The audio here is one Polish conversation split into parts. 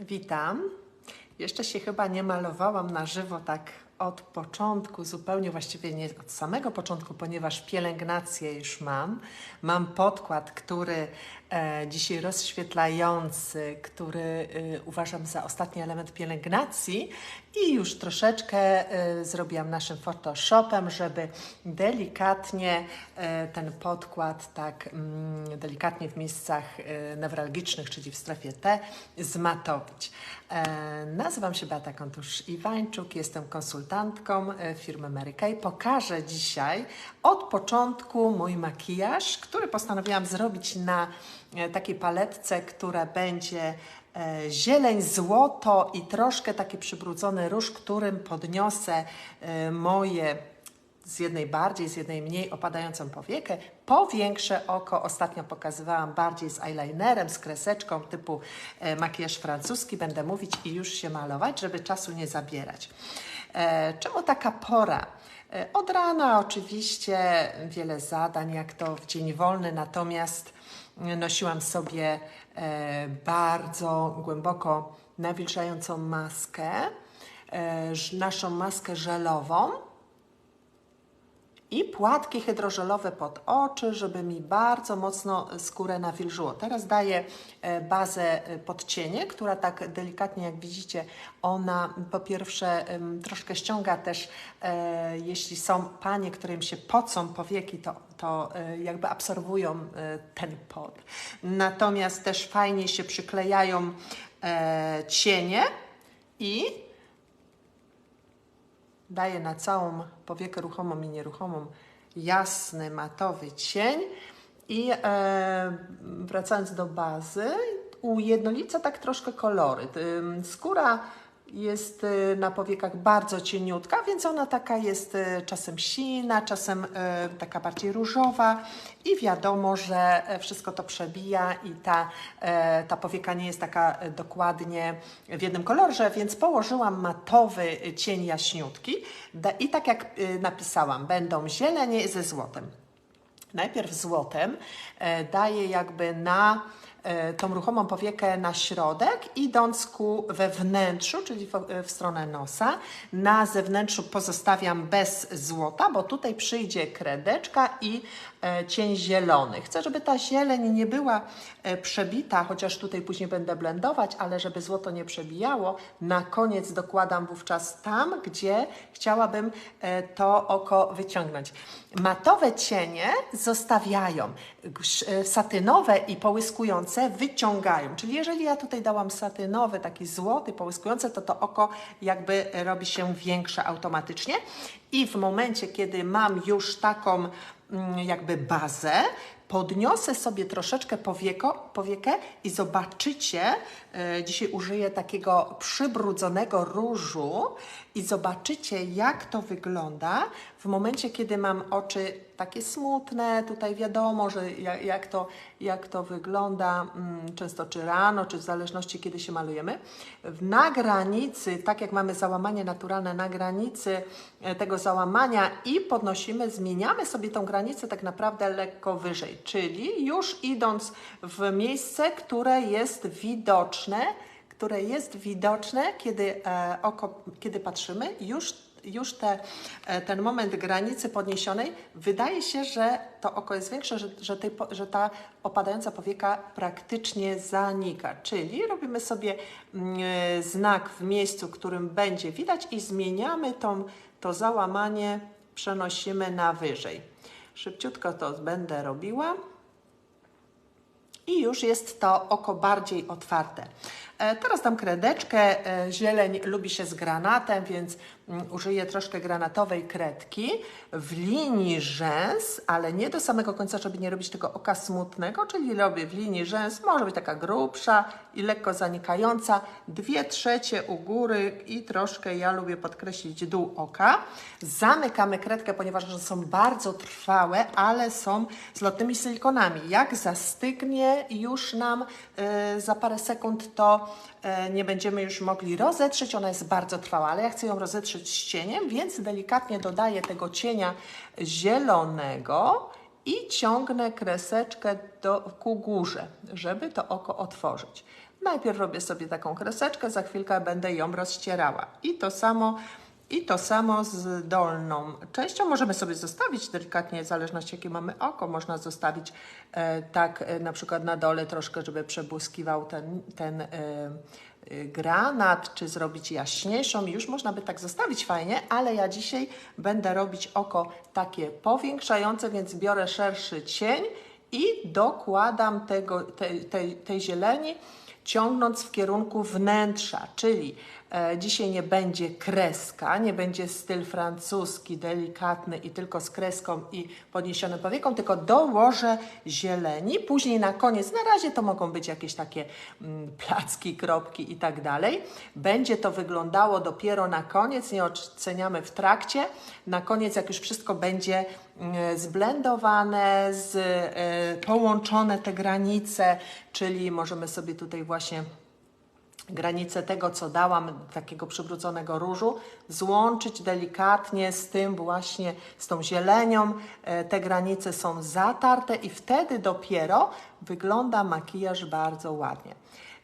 Witam. Jeszcze się chyba nie malowałam na żywo tak od początku, zupełnie właściwie nie od samego początku, ponieważ pielęgnację już mam. Mam podkład, który dzisiaj rozświetlający, który e, uważam za ostatni element pielęgnacji i już troszeczkę e, zrobiłam naszym Photoshopem, żeby delikatnie e, ten podkład tak mm, delikatnie w miejscach e, newralgicznych, czyli w strefie T, zmatowić. E, nazywam się Beata Kontusz-Iwańczuk, jestem konsultantką e, firmy Mary Kay. Pokażę dzisiaj od początku mój makijaż, który postanowiłam zrobić na e, takiej paletce, która będzie e, zieleń, złoto i troszkę taki przybrudzony róż, którym podniosę e, moje z jednej bardziej, z jednej mniej opadającą powiekę. Powiększę oko, ostatnio pokazywałam bardziej z eyelinerem, z kreseczką typu e, makijaż francuski. Będę mówić i już się malować, żeby czasu nie zabierać. E, czemu taka pora? E, Od rana oczywiście wiele zadań, jak to w dzień wolny, natomiast nosiłam sobie e, bardzo głęboko nawilżającą maskę, e, naszą maskę żelową i płatki hydrożelowe pod oczy, żeby mi bardzo mocno skórę nawilżyło. Teraz daję e, bazę e, pod cienie, która tak delikatnie, jak widzicie, ona po pierwsze troszkę ściąga też, e, jeśli są panie, którym się pocą powieki, to, to jakby absorbują ten pot. Natomiast też fajnie się przyklejają cienie i daje na całą powiekę ruchomą i nieruchomą jasny, matowy cień. I e, wracając do bazy, ujednolica tak troszkę kolory. Skóra jest y, na powiekach bardzo cieniutka, więc ona taka jest y, czasem sina, czasem y, taka bardziej różowa i wiadomo, że e, wszystko to przebija i ta, e, ta powieka nie jest taka e, dokładnie w jednym kolorze, więc położyłam matowy cień jaśniutki i tak jak napisałam, będą zielenie ze złotem. Najpierw złotem daję jakby na tą ruchomą powiekę na środek, idąc ku wewnętrzu, czyli w, stronę nosa. Na zewnętrzu pozostawiam bez złota, bo tutaj przyjdzie kredeczka i e, cień zielony. Chcę, żeby ta zieleń nie była e, przebita, chociaż tutaj później będę blendować, ale żeby złoto nie przebijało, na koniec dokładam wówczas tam, gdzie chciałabym e, to oko wyciągnąć. Matowe cienie zostawiają, e, satynowe i połyskujące wyciągają. Czyli jeżeli ja tutaj dałam satynowy, taki złoty, połyskujący, to to oko jakby robi się większe automatycznie. I w momencie, kiedy mam już taką mm, jakby bazę, podniosę sobie troszeczkę powieko, powiekę i zobaczycie, dzisiaj użyję takiego przybrudzonego różu i zobaczycie, jak to wygląda w momencie, kiedy mam oczy takie smutne. Tutaj wiadomo, że jak, to, jak to wygląda mm, często czy rano, czy w zależności, kiedy się malujemy. Na granicy, tak jak mamy załamanie naturalne, na granicy e, tego załamania i podnosimy, zmieniamy sobie tą granicę tak naprawdę lekko wyżej, czyli już idąc w miejsce, które jest widoczne, które jest widoczne, kiedy e, oko, kiedy patrzymy, już, już te, e, ten moment granicy podniesionej, wydaje się, że to oko jest większe, że, że, że ta opadająca powieka praktycznie zanika. Czyli robimy sobie mm, e, znak w miejscu, którym będzie widać i zmieniamy tą, to załamanie, przenosimy na wyżej. Szybciutko to będę robiła i już jest to oko bardziej otwarte. E, Teraz dam kredeczkę. E, Zieleń lubi się z granatem, więc użyję troszkę granatowej kredki w linii rzęs, ale nie do samego końca, żeby nie robić tego oka smutnego, czyli robię w linii rzęs, może być taka grubsza i lekko zanikająca, dwie trzecie u góry i troszkę ja lubię podkreślić dół oka. Zamykamy kredkę, ponieważ są bardzo trwałe, ale są z lotnymi silikonami. Jak zastygnie już nam e, za parę sekund, to nie będziemy już mogli rozetrzeć. Ona jest bardzo trwała, ale ja chcę ją rozetrzeć z cieniem, więc delikatnie dodaję tego cienia zielonego i ciągnę kreseczkę do, ku górze, żeby to oko otworzyć. Najpierw robię sobie taką kreseczkę, za chwilkę będę ją rozcierała. I to samo, i to samo z dolną częścią. Możemy sobie zostawić delikatnie, w zależności jakie mamy oko, można zostawić e, tak e, na przykład na dole troszkę, żeby przebłyskiwał ten, ten e, e, granat, czy zrobić jaśniejszą. Już można by tak zostawić fajnie, ale ja dzisiaj będę robić oko takie powiększające, więc biorę szerszy cień i dokładam tego, tej, tej, tej zieleni, ciągnąc w kierunku wnętrza, czyli dzisiaj nie będzie kreska, nie będzie styl francuski, delikatny i tylko z kreską i podniesionym powieką, tylko dołożę zieleni. Później na koniec, na razie to mogą być jakieś takie mm, placki, kropki i tak dalej. Będzie to wyglądało dopiero na koniec, nie oceniamy w trakcie. Na koniec, jak już wszystko będzie mm, zblendowane, z, e, połączone te granice, czyli możemy sobie tutaj właśnie granice tego, co dałam, takiego przywróconego różu, złączyć delikatnie z tym właśnie, z tą zielenią. E, Te granice są zatarte i wtedy dopiero wygląda makijaż bardzo ładnie.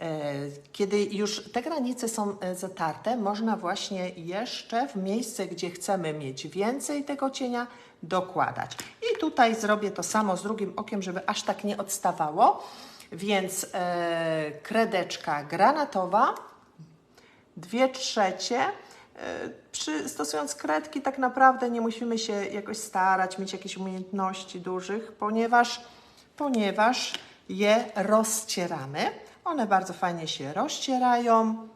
E, Kiedy już te granice są e, zatarte, można właśnie jeszcze w miejsce, gdzie chcemy mieć więcej tego cienia, dokładać. I tutaj zrobię to samo z drugim okiem, żeby aż tak nie odstawało. Więc e, kredeczka granatowa, dwie trzecie. E, Przy, stosując kredki, tak naprawdę nie musimy się jakoś starać, mieć jakieś umiejętności dużych, ponieważ, ponieważ je rozcieramy. One bardzo fajnie się rozcierają.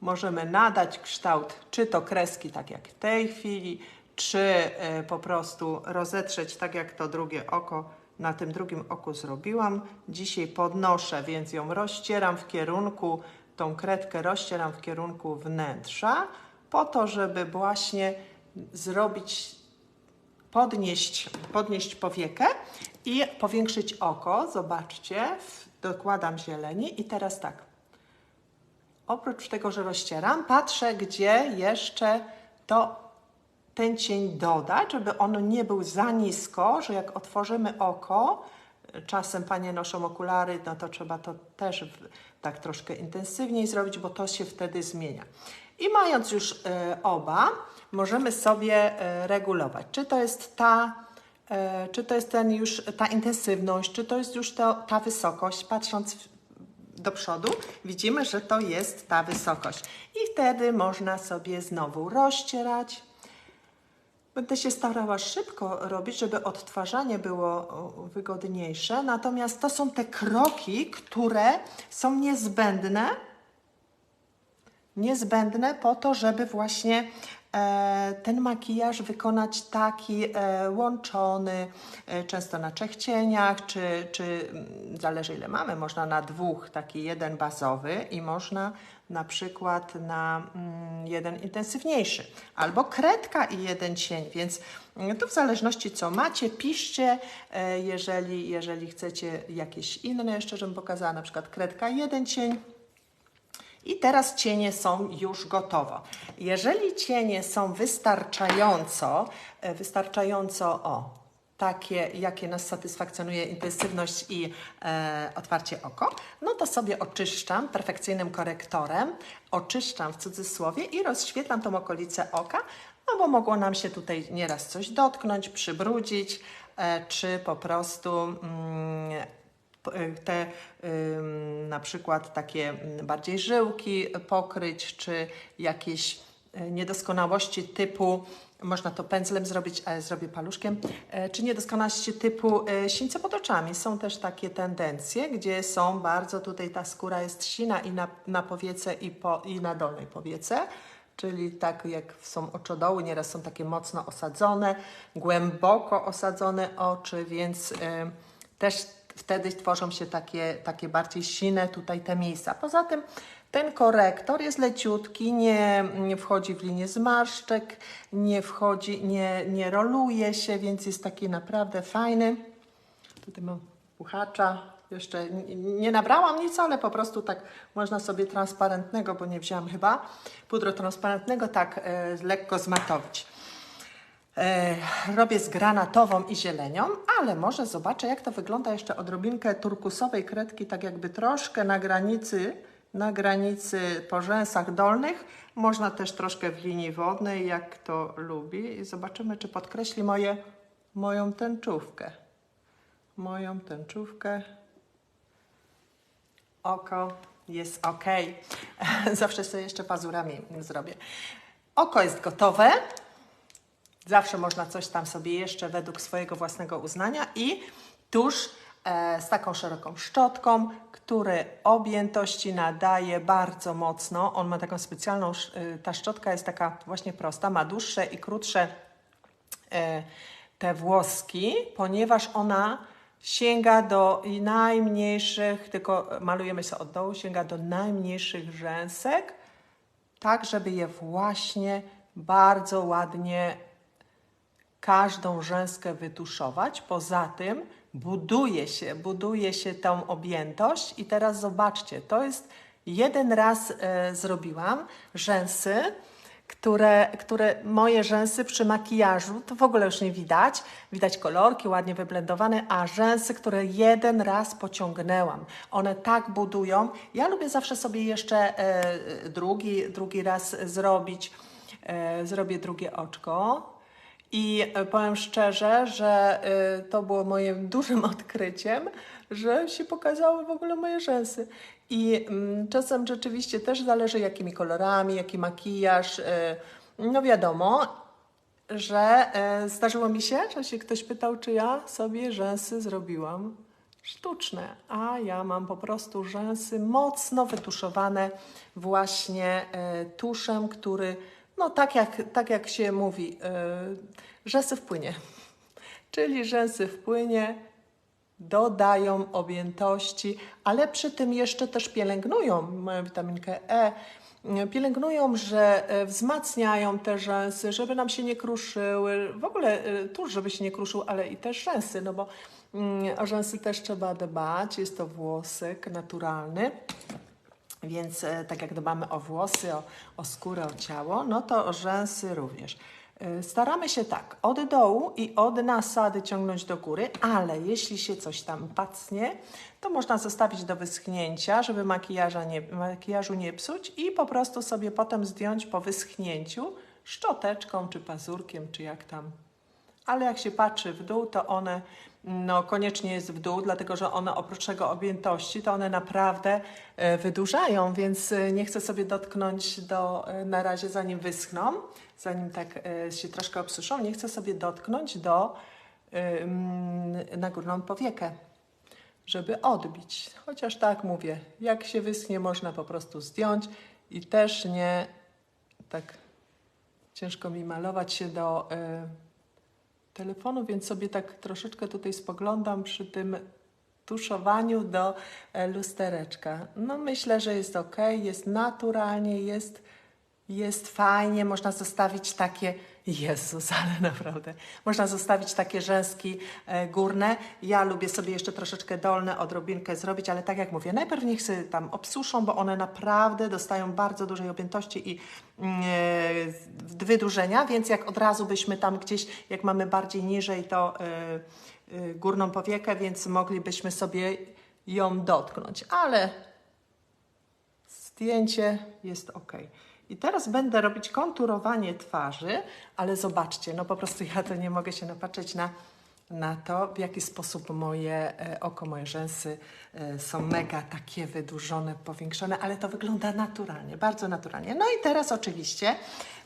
Możemy nadać kształt, czy to kreski, tak jak w tej chwili, czy e, po prostu rozetrzeć, tak jak to drugie oko na tym drugim oku zrobiłam. Dzisiaj podnoszę, więc ją rozcieram w kierunku, tą kredkę rozcieram w kierunku wnętrza, po to, żeby właśnie zrobić, podnieść, podnieść powiekę i powiększyć oko. Zobaczcie, dokładam zieleni i teraz tak. Oprócz tego, że rozcieram, patrzę, gdzie jeszcze to ten cień dodać, żeby on nie był za nisko, że jak otworzymy oko, czasem panie noszą okulary, no to trzeba to też w, tak troszkę intensywniej zrobić, bo to się wtedy zmienia. I mając już e, oba, możemy sobie e, regulować, czy to jest ta, e, czy to jest ten już ta intensywność, czy to jest już to, ta wysokość, patrząc w, do przodu, widzimy, że to jest ta wysokość. I wtedy można sobie znowu rozcierać. Będę się starała szybko robić, żeby odtwarzanie było wygodniejsze. Natomiast to są te kroki, które są niezbędne, niezbędne po to, żeby właśnie ten makijaż wykonać taki e, łączony, e, często na trzech cieniach, czy, czy mm, zależy ile mamy, można na dwóch, taki jeden bazowy i można na przykład na mm, jeden intensywniejszy, albo kredka i jeden cień, więc mm, tu w zależności co macie, piszcie, e, jeżeli, jeżeli chcecie jakieś inne jeszcze, żebym pokazała, na przykład kredka jeden cień, i teraz cienie są już gotowe. Jeżeli cienie są wystarczająco, e, wystarczająco o takie, jakie nas satysfakcjonuje intensywność i e, otwarcie oko, no to sobie oczyszczam perfekcyjnym korektorem, oczyszczam w cudzysłowie i rozświetlam tą okolicę oka, no bo mogło nam się tutaj nieraz coś dotknąć, przybrudzić, e, czy po prostu mm, te ym, na przykład takie mm, bardziej żyłki pokryć, czy jakieś y, niedoskonałości typu, można to pędzlem zrobić, ale zrobię paluszkiem, e, czy niedoskonałości typu e, sińce pod oczami. Są też takie tendencje, gdzie są bardzo, tutaj ta skóra jest sina i na, na powiece i, po, i na dolnej powiece. Czyli tak jak są oczodoły, nieraz są takie mocno osadzone, głęboko osadzone oczy, więc e, też wtedy tworzą się takie, takie bardziej sine tutaj te miejsca. Poza tym ten korektor jest leciutki, nie, nie wchodzi w linię zmarszczek, nie wchodzi, nie, nie roluje się, więc jest taki naprawdę fajny. Tutaj mam puchacza. Jeszcze nie, nie nabrałam nic, ale po prostu tak można sobie transparentnego, bo nie wzięłam chyba, pudro transparentnego, tak e, lekko zmatowić. E, robię z granatową i zielenią, ale może zobaczę, jak to wygląda jeszcze odrobinkę turkusowej kredki, tak jakby troszkę na granicy, na granicy po rzęsach dolnych. Można też troszkę w linii wodnej, jak kto lubi. I zobaczymy, czy podkreśli moje, moją tęczówkę. Moją tęczówkę. Oko jest ok. Zawsze sobie jeszcze pazurami zrobię. Oko jest gotowe. Zawsze można coś tam sobie jeszcze według swojego własnego uznania i tuż e, z taką szeroką szczotką, który objętości nadaje bardzo mocno. On ma taką specjalną, e, ta szczotka jest taka właśnie prosta, ma dłuższe i krótsze e, te włoski, ponieważ ona sięga do najmniejszych, tylko malujemy sobie od dołu, sięga do najmniejszych rzęsek, tak żeby je właśnie bardzo ładnie każdą rzęskę wytuszować. Poza tym buduje się, buduje się tą objętość i teraz zobaczcie, to jest jeden raz e, zrobiłam rzęsy, które, które moje rzęsy przy makijażu to w ogóle już nie widać. Widać kolorki ładnie wyblendowane, a rzęsy, które jeden raz pociągnęłam. One tak budują. Ja lubię zawsze sobie jeszcze e, drugi, drugi raz zrobić. E, zrobię drugie oczko. I e, powiem szczerze, że y, to było moim dużym odkryciem, że się pokazały w ogóle moje rzęsy. I mm, czasem rzeczywiście też zależy, jakimi kolorami, jaki makijaż. y, No wiadomo, że y, zdarzyło mi się, że się ktoś pytał, czy ja sobie rzęsy zrobiłam sztuczne, a ja mam po prostu rzęsy mocno wytuszowane właśnie y, tuszem, który, no tak jak, tak jak się mówi, y, rzęsy w płynie. Czyli rzęsy w płynie dodają objętości, ale przy tym jeszcze też pielęgnują, mają witaminkę E, pielęgnują, że e, wzmacniają te rzęsy, żeby nam się nie kruszyły, w ogóle e, tuż, żeby się nie kruszył, ale i też rzęsy, no bo mm, o rzęsy też trzeba dbać, jest to włosek naturalny. Więc e, tak jak dbamy o włosy, o, o skórę, o ciało, no to o rzęsy również. E, Staramy się tak, od dołu i od nasady ciągnąć do góry, ale jeśli się coś tam pacnie, to można zostawić do wyschnięcia, żeby makijaża nie, makijażu nie psuć i po prostu sobie potem zdjąć po wyschnięciu szczoteczką, czy pazurkiem, czy jak tam ale jak się patrzy w dół, to one no, koniecznie jest w dół, dlatego że one oprócz tego objętości, to one naprawdę e, wydłużają, więc e, nie chcę sobie dotknąć do, e, na razie zanim wyschną, zanim tak się troszkę obsuszą, nie chcę sobie dotknąć do na górną powiekę, żeby odbić. Chociaż tak mówię, jak się wyschnie, można po prostu zdjąć i też nie tak ciężko mi malować się do telefonu, więc sobie tak troszeczkę tutaj spoglądam przy tym tuszowaniu do e, lustereczka. No myślę, że jest ok, jest naturalnie, jest, jest fajnie, można zostawić takie, Jezus, ale naprawdę, można zostawić takie rzęski e, górne. Ja lubię sobie jeszcze troszeczkę dolne odrobinkę zrobić, ale tak jak mówię, najpierw niech się tam obsuszą, bo one naprawdę dostają bardzo dużej objętości i mm, e, wydłużenia, więc jak od razu byśmy tam gdzieś, jak mamy bardziej niżej, to e, górną powiekę, więc moglibyśmy sobie ją dotknąć, ale zdjęcie jest ok. I teraz będę robić konturowanie twarzy, ale zobaczcie, no po prostu ja to nie mogę się napatrzeć na, na to, w jaki sposób moje e, oko, moje rzęsy e, są mega takie wydłużone, powiększone, ale to wygląda naturalnie, bardzo naturalnie. No i teraz oczywiście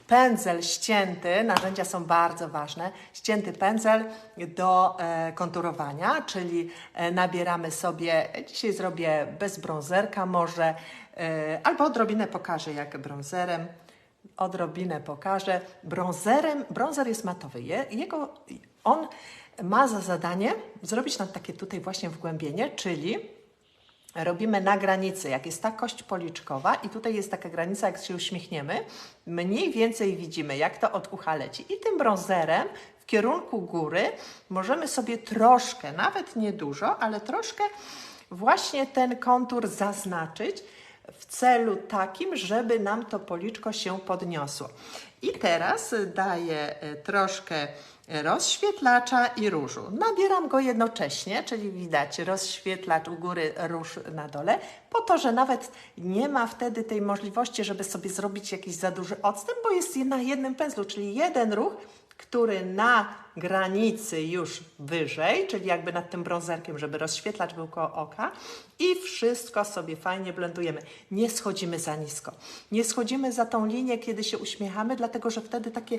pędzel ścięty, narzędzia są bardzo ważne, ścięty pędzel do e, konturowania, czyli e, nabieramy sobie, dzisiaj zrobię bez brązerka może, e, albo odrobinę pokażę jak brązerem, odrobinę pokażę. Brązerem, brązer jest matowy, Je, jego, on ma za zadanie zrobić nam takie tutaj właśnie wgłębienie, czyli robimy na granicy, jak jest ta kość policzkowa i tutaj jest taka granica, jak się uśmiechniemy, mniej więcej widzimy, jak to od ucha leci. I tym brązerem w kierunku góry możemy sobie troszkę, nawet nie dużo, ale troszkę właśnie ten kontur zaznaczyć, w celu takim, żeby nam to policzko się podniosło. I teraz daję e, troszkę rozświetlacza i różu. Nabieram go jednocześnie, czyli widać rozświetlacz u góry, róż na dole, po to, że nawet nie ma wtedy tej możliwości, żeby sobie zrobić jakiś za duży odstęp, bo jest na jednym pędzlu, czyli jeden ruch, który na granicy już wyżej, czyli jakby nad tym brązerkiem, żeby rozświetlacz był oka i wszystko sobie fajnie blendujemy. Nie schodzimy za nisko. Nie schodzimy za tą linię, kiedy się uśmiechamy, dlatego że wtedy takie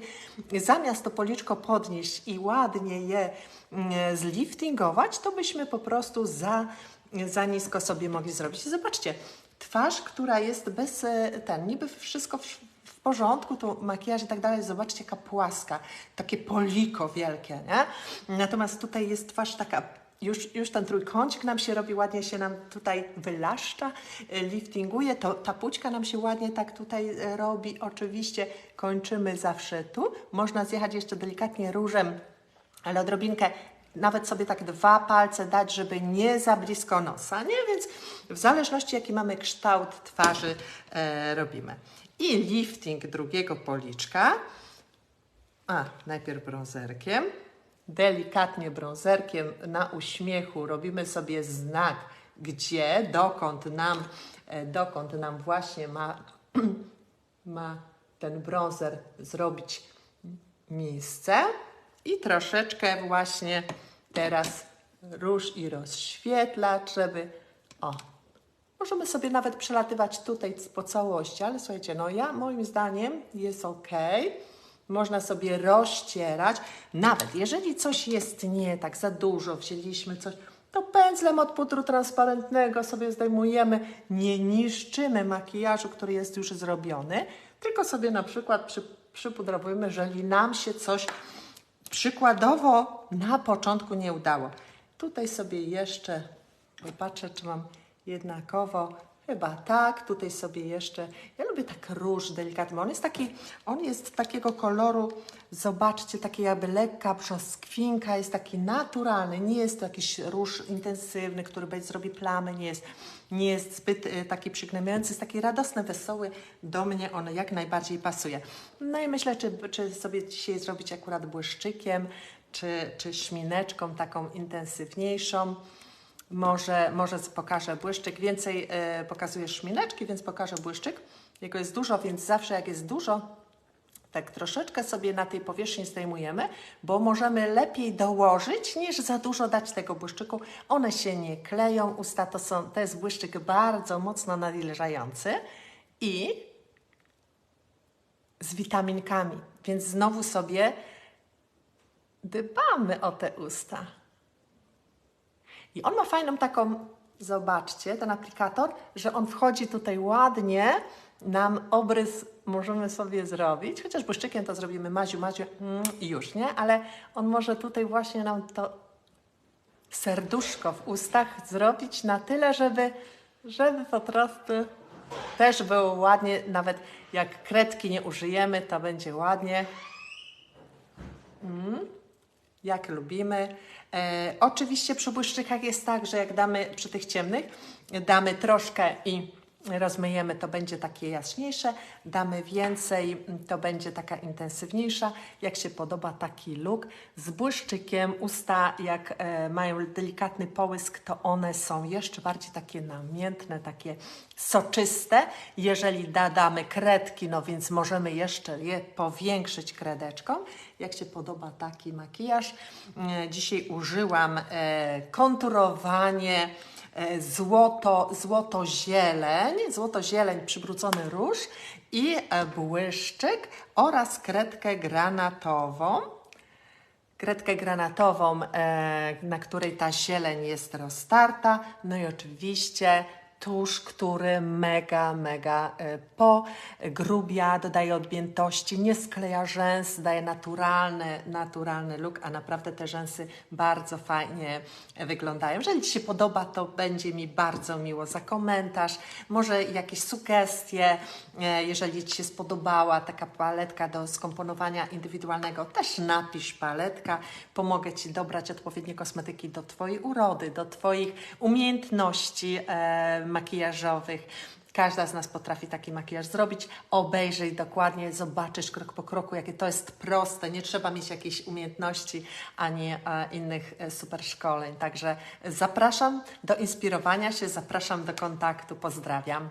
zamiast to policzko podnieść i ładnie je mm, zliftingować, to byśmy po prostu za, za nisko sobie mogli zrobić. Zobaczcie, twarz, która jest bez e, ten, niby wszystko porządku, to makijaż i tak dalej, zobaczcie jaka płaska, takie poliko wielkie, nie? Natomiast tutaj jest twarz taka już, już ten trójkącik nam się robi, ładnie się nam tutaj wylaszcza, y, liftinguje, to ta pućka nam się ładnie tak tutaj y, robi. Oczywiście kończymy zawsze tu. Można zjechać jeszcze delikatnie różem, ale odrobinkę nawet sobie tak dwa palce dać, żeby nie za blisko nosa, nie? Więc w zależności jaki mamy kształt twarzy e, robimy i lifting drugiego policzka. A, najpierw brązerkiem. Delikatnie brązerkiem na uśmiechu robimy sobie znak, gdzie, dokąd nam, e, dokąd nam właśnie ma, ma ten brązer zrobić miejsce. I troszeczkę właśnie teraz róż i rozświetlacz, żeby o, Możemy sobie nawet przelatywać tutaj po całości, ale słuchajcie, no ja moim zdaniem jest ok. Można sobie rozcierać. Nawet jeżeli coś jest nie tak, za dużo wzięliśmy coś, to pędzlem od pudru transparentnego sobie zdejmujemy. Nie niszczymy makijażu, który jest już zrobiony, tylko sobie na przykład przy, przypudrowujemy, jeżeli nam się coś przykładowo na początku nie udało. Tutaj sobie jeszcze popatrzę, czy mam jednakowo. Chyba tak, tutaj sobie jeszcze, ja lubię tak róż delikatny, on jest taki, on jest takiego koloru, zobaczcie, taki jakby lekka brzoskwinka, jest taki naturalny, nie jest to jakiś róż intensywny, który będzie zrobi plamy, nie jest, nie jest zbyt y, taki przygnębiający, jest taki radosny, wesoły, do mnie on jak najbardziej pasuje. No i myślę, czy, czy sobie dzisiaj zrobić akurat błyszczykiem, czy, czy szmineczką taką intensywniejszą. Może, może pokażę błyszczyk. Więcej y, pokazuję szmineczki, więc pokażę błyszczyk. Jego jest dużo, więc zawsze jak jest dużo, tak troszeczkę sobie na tej powierzchni zdejmujemy, bo możemy lepiej dołożyć niż za dużo dać tego błyszczyku. One się nie kleją, usta to, są, to jest błyszczyk bardzo mocno nawilżający i z witaminkami, więc znowu sobie dbamy o te usta. I on ma fajną taką, zobaczcie, ten aplikator, że on wchodzi tutaj ładnie, nam obrys możemy sobie zrobić, chociaż błyszczykiem to zrobimy maziu, maziu mm, i już, nie? Ale on może tutaj właśnie nam to serduszko w ustach zrobić na tyle, żeby, żeby po prostu też było ładnie, nawet jak kredki nie użyjemy, to będzie ładnie. Mm, jak lubimy. E, oczywiście przy błyszczykach jest tak, że jak damy przy tych ciemnych, damy troszkę i rozmyjemy, to będzie takie jaśniejsze, damy więcej, to będzie taka intensywniejsza. Jak się podoba taki look z błyszczykiem, usta jak e, mają delikatny połysk, to one są jeszcze bardziej takie namiętne, takie soczyste. Jeżeli dodamy kredki, no więc możemy jeszcze je powiększyć kredeczką. Jak się podoba taki makijaż? E, dzisiaj użyłam e, konturowanie złoto, złoto-zieleń, złoto-zieleń przywrócony róż i e, błyszczyk oraz kredkę granatową. Kredkę granatową, e, na której ta zieleń jest roztarta. No i oczywiście tusz, który mega, mega e, pogrubia, dodaje odmiętości, nie skleja rzęs, daje naturalny, naturalny look, a naprawdę te rzęsy bardzo fajnie wyglądają. Jeżeli Ci się podoba, to będzie mi bardzo miło za komentarz, może jakieś sugestie, e, jeżeli Ci się spodobała taka paletka do skomponowania indywidualnego, też napisz paletka, pomogę Ci dobrać odpowiednie kosmetyki do Twojej urody, do Twoich umiejętności, makijażowych. Każda z nas potrafi taki makijaż zrobić. Obejrzyj dokładnie, zobaczysz krok po kroku, jakie to jest proste. Nie trzeba mieć jakiejś umiejętności ani e, innych e, super szkoleń. Także zapraszam do inspirowania się, zapraszam do kontaktu. Pozdrawiam.